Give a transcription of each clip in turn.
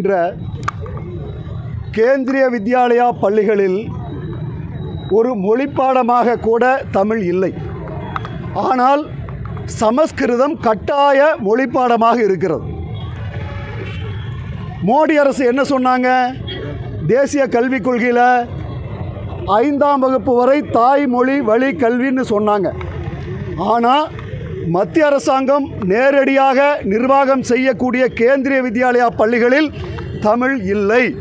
என்ற கேந்திரிய வித்யாலயா பள்ளிகளில் ஒரு மொழிப்பாடமாக கூட தமிழ் இல்லை. ஆனால் சமஸ்கிருதம் கட்டாய மொழிப்பாடமாக இருக்கிறது. மோடி அரசு என்ன சொன்னாங்க? தேசிய கல்விக் கொள்கையில் ஐந்தாம் வகுப்பு வரை தாய்மொழி வழி கல்வின்னு சொன்னாங்க. ஆனால் மத்திய அரசாங்கம் நேரடியாக நிர்வாகம் செய்யக்கூடிய கேந்திரிய வித்யாலயா பள்ளிகளில் தமிழ் இல்லை.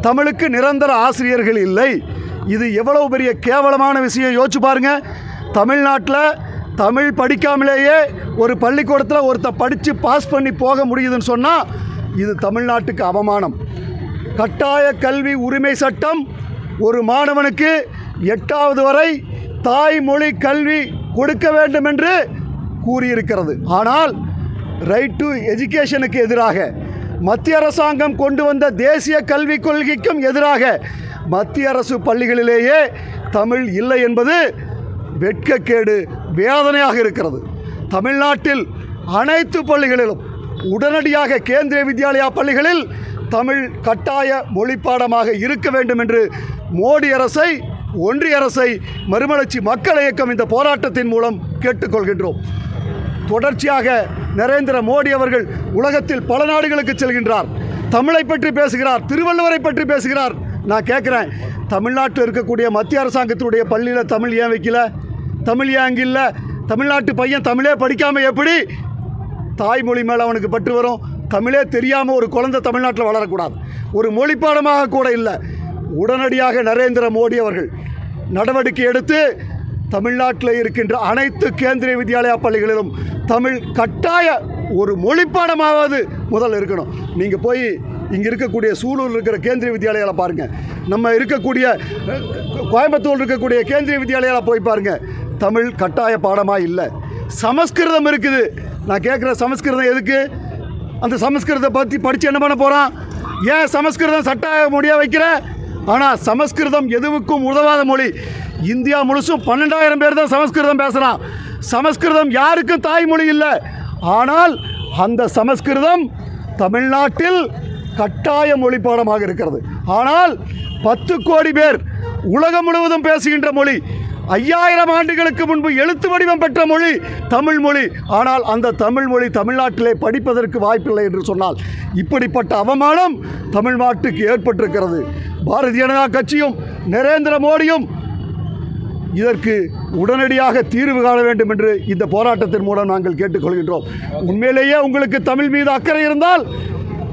தமிழுக்கு நிரந்தர ஆசிரியர்கள் இல்லை. இது எவ்வளவு பெரிய கேவலமான விஷயம்? யோசிச்சு பாருங்க. தமிழ்நாட்டில் தமிழ் படிக்காமலேயே ஒரு பள்ளிக்கூடத்தில் ஒருத்த படித்து பாஸ் பண்ணி போக முடியுதுன்னு சொன்னால் இது தமிழ்நாட்டுக்கு அவமானம். கட்டாய கல்வி உரிமை சட்டம் ஒரு மாணவனுக்கு எட்டாவது வரை தாய்மொழி கல்வி கொடுக்க வேண்டும் என்று கூறியிருக்கிறது. ஆனால் ரைட் டு எஜுகேஷனுக்கு எதிராக மத்திய அரசாங்கம் கொண்டு வந்த தேசிய கல்விக் கொள்கைக்கும் எதிராக மத்திய அரசு பள்ளிகளிலேயே தமிழ் இல்லை என்பது வெட்கக்கேடு வேதனையாக இருக்கிறது. தமிழ்நாட்டில் அனைத்து பள்ளிகளிலும் உடனடியாக கேந்திரிய வித்யாலயா பள்ளிகளில் தமிழ் கட்டாய மொழிப்பாடமாக இருக்க வேண்டும் என்று மோடி அரசை ஒன்றிய அரசை மறுமலர்ச்சி மக்கள் இயக்கம் இந்த போராட்டத்தின் மூலம் கேட்டுக்கொள்கின்றோம். தொடர்ச்சியாக நரேந்திர மோடி அவர்கள் உலகத்தில் பல நாடுகளுக்கு செல்கின்றார். தமிழை பற்றி பேசுகிறார் திருவள்ளுவரை பற்றி பேசுகிறார். நான் கேட்குறேன் தமிழ்நாட்டில் இருக்கக்கூடிய மத்திய அரசாங்கத்தினுடைய பள்ளியில் தமிழ் ஏன் வைக்கல? தமிழ் ஏன் அங்கே இல்லை? தமிழ்நாட்டு பையன் தமிழே படிக்காமல் எப்படி தாய்மொழி மேலே அவனுக்கு பற்று வரும்? தமிழே தெரியாமல் ஒரு குழந்தை தமிழ்நாட்டில் வளரக்கூடாது. ஒரு மொழிப்பாடமாக கூட இல்லை. உடனடியாக நரேந்திர மோடி அவர்கள் நடவடிக்கை எடுத்து தமிழ்நாட்டில் இருக்கின்ற அனைத்து கேந்திரிய வித்யாலயா பள்ளிகளிலும் தமிழ் கட்டாய ஒரு மொழிப்பாடமாவது முதல்ல இருக்கணும். நீங்கள் போய் இங்கே இருக்கக்கூடிய சூலூர் இருக்கிற கேந்திரிய வித்யாலயாவில் பாருங்கள் நம்ம இருக்கக்கூடிய கோயம்புத்தூர் இருக்கக்கூடிய கேந்திரிய வித்யாலயாவில் போய் பாருங்கள் தமிழ் கட்டாய பாடமாக இல்லை. சமஸ்கிருதம் இருக்குது. நான் கேட்குற சமஸ்கிருதம் எதுக்கு? அந்த சமஸ்கிருதத்தை பற்றி படித்து என்ன பண்ண போகிறான் ஏன் சமஸ்கிருதம் சட்டாய மொழியாக வைக்கிற? ஆனால் சமஸ்கிருதம் எதுவுக்கும் உதவாத மொழி. இந்தியா முழுசும் பன்னெண்டாயிரம் பேர் தான் சமஸ்கிருதம் பேசுகிறான் சமஸ்கிருதம் யாருக்கும் தாய்மொழி இல்லை. ஆனால் அந்த சமஸ்கிருதம் தமிழ்நாட்டில் கட்டாய மொழி பாடமாக இருக்கிறது. ஆனால் பத்து கோடி பேர் உலகம் முழுவதும் பேசுகின்ற மொழி ஐயாயிரம் ஆண்டுகளுக்கு முன்பு எழுத்து வடிவம் பெற்ற மொழி தமிழ் மொழி. ஆனால் அந்த தமிழ் மொழி தமிழ்நாட்டிலே படிப்பதற்கு வாய்ப்பில்லை என்று சொன்னால் இப்படிப்பட்ட அவமானம் தமிழ்நாட்டுக்கு ஏற்பட்டிருக்கிறது. பாரதிய ஜனதா கட்சியும் நரேந்திர மோடியும் இதற்கு உடனடியாக தீர்வு காண வேண்டும் என்று இந்த போராட்டத்தின் மூலம் நாங்கள் கேட்டுக்கொள்கின்றோம். உண்மையிலேயே உங்களுக்கு தமிழ் மீது அக்கறை இருந்தால்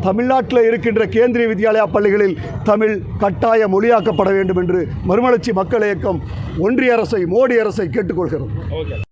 தமிழ்நாட்டில் இருக்கின்ற கேந்திரிய வித்யாலயா பள்ளிகளில் தமிழ் கட்டாய மொழியாக்கப்பட வேண்டும் என்று மறுமலர்ச்சி மக்கள் இயக்கம் ஒன்றிய அரசை மோடி அரசை கேட்டுக்கொள்கிறோம்